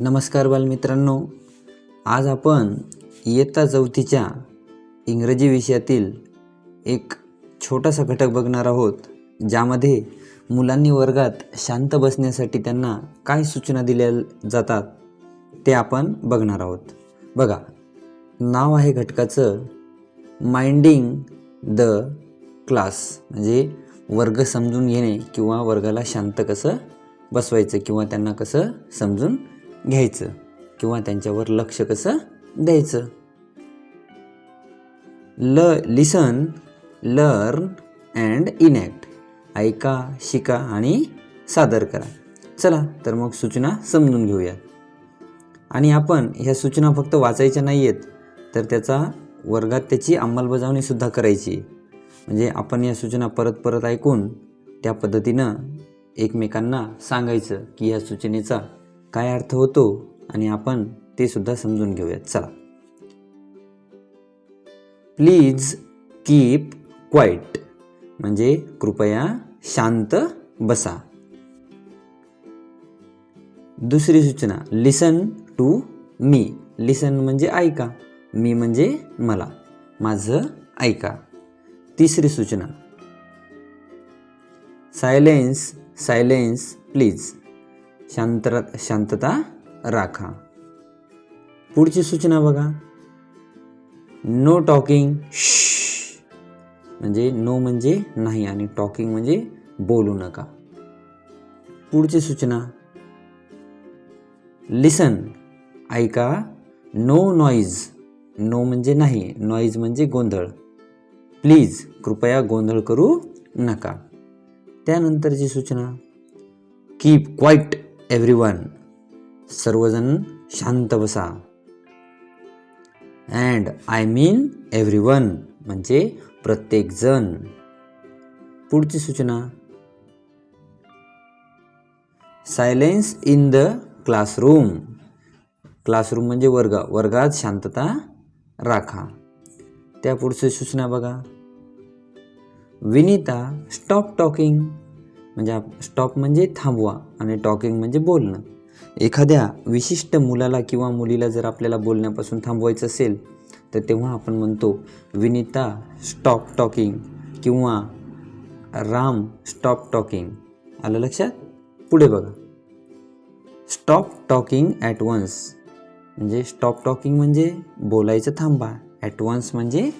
नमस्कार बालमित्रांनो. आज आपण इयत्ता चौथीच्या इंग्रजी विषयातील एक छोटासा घटक बघणार आहोत ज्यामध्ये मुलांनी वर्गात शांत बसण्यासाठी त्यांना काय सूचना दिल्या जातात ते आपण बघणार आहोत. बघा नाव आहे घटकाचं माइंडिंग द क्लास म्हणजे वर्ग समजून घेणे किंवा वर्गाला शांत कसं बसवायचं किंवा त्यांना कसं समजून घ्यायचं किंवा त्यांच्यावर लक्ष कसं द्यायचं. ल लिसन लर्न अँड इनॅक्ट ऐका शिका आणि सादर करा. चला तर मग सूचना समजून घेऊया. आणि आपण ह्या सूचना फक्त वाचायच्या नाही आहेत तर त्याचा वर्गात त्याची अंमलबजावणीसुद्धा करायची. म्हणजे आपण या सूचना परत परत ऐकून त्या पद्धतीनं एकमेकांना सांगायचं की या सूचनेचा काय अर्थ होतो आणि आपण ते सुद्धा समजून घेऊयात. चला. प्लीज कीप क्वाईट म्हणजे कृपया शांत बसा. दुसरी सूचना लिसन टू मी लिसन म्हणजे ऐका. मी म्हणजे मला. माझं ऐका. तिसरी सूचना. सायलेन्स सायलेन्स प्लीज शांत शांतता राखा. पुढची सूचना बघा. नो टॉकिंग म्हणजे नो म्हणजे नाही आणि टॉकिंग म्हणजे बोलू नका. पुढची सूचना. लिसन ऐका. नो नॉईज नो म्हणजे नाही नॉईज म्हणजे गोंधळ. प्लीज कृपया गोंधळ करू नका. त्यानंतरची सूचना. कीप क्वाईट एव्हरी वन सर्वजण शांत बसा. And I mean everyone म्हणजे प्रत्येकजण. पुढची सूचना. Silence in the classroom classroom म्हणजे वर्ग. वर्गात शांतता राखा. त्या पुढची सूचना बघा. विनीता स्टॉप टॉकिंग म्हणजे स्टॉप म्हणजे थांबवा आणि टॉकिंग म्हणजे बोलणं. एखाद्या विशिष्ट मुलाला किंवा मुलीला जर आपल्याला बोलण्यापासून थांबवायचं असेल तर तेव्हा आपण म्हणतो विनिता स्टॉप टॉकिंग किंवा राम स्टॉप टॉकिंग आलं लक्षात? पुढे बघा. स्टॉप टॉकिंग ॲट वन्स म्हणजे स्टॉप टॉकिंग म्हणजे बोलायचं थांबा. ॲट वन्स म्हणजे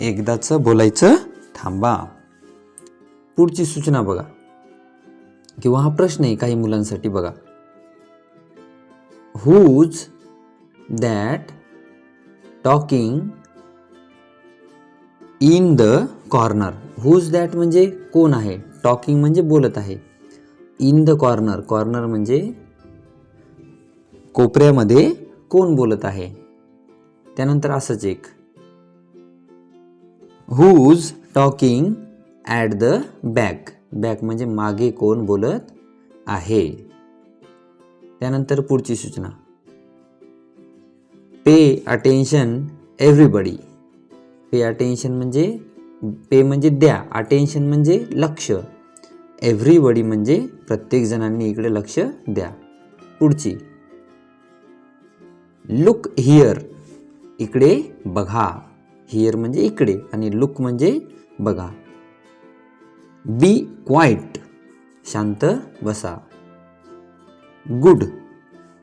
एकदाचं बोलायचं थांबा. पुढची सूचना बघा. किंवा हा प्रश्न आहे काही मुलांसाठी बघा. Who's that talking in the corner who's that म्हणजे कोण आहे? टॉकिंग म्हणजे बोलत आहे. इन द कॉर्नर कॉर्नर म्हणजे कोपऱ्यामध्ये कोण बोलत आहे? त्यानंतर असंच एक. Who's talking at the back back म्हणजे मागे कोण बोलत आहे? त्यानंतर पुढची सूचना. Pay attention everybody. Pay attention म्हणजे पे म्हणजे द्या अटेन्शन म्हणजे लक्ष. एव्हरीबडी म्हणजे प्रत्येक जणांनी इकडे लक्ष द्या. पुढची. Look here. इकडे बघा. हिअर म्हणजे इकडे आणि लुक म्हणजे बघा. बी क्वाईट शांत बसा. गुड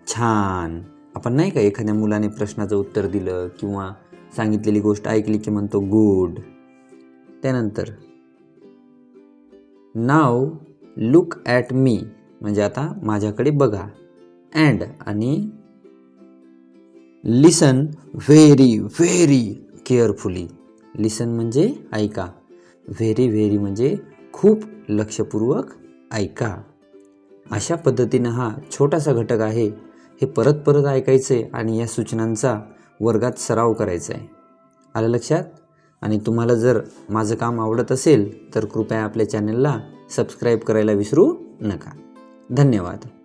छान. आपण नाही का एखाद्या मुलाने प्रश्नाचं उत्तर दिलं किंवा सांगितलेली गोष्ट ऐकली की म्हणतो गुड त्यानंतर नाव लुक ॲट मी म्हणजे आता माझ्याकडे बघा. अँड आणि listen very very carefully listen म्हणजे ऐका. व्हेरी व्हेरी म्हणजे खूप लक्षपूर्वक ऐका. अशा पद्धतीनं हा छोटासा घटक आहे हे परत परत ऐकायचं आहे आणि या सूचनांचा वर्गात सराव करायचा आहे. आलं लक्षात? आणि तुम्हाला जर माझं काम आवडत असेल तर कृपया आपल्या चॅनलला सबस्क्राईब करायला विसरू नका. धन्यवाद.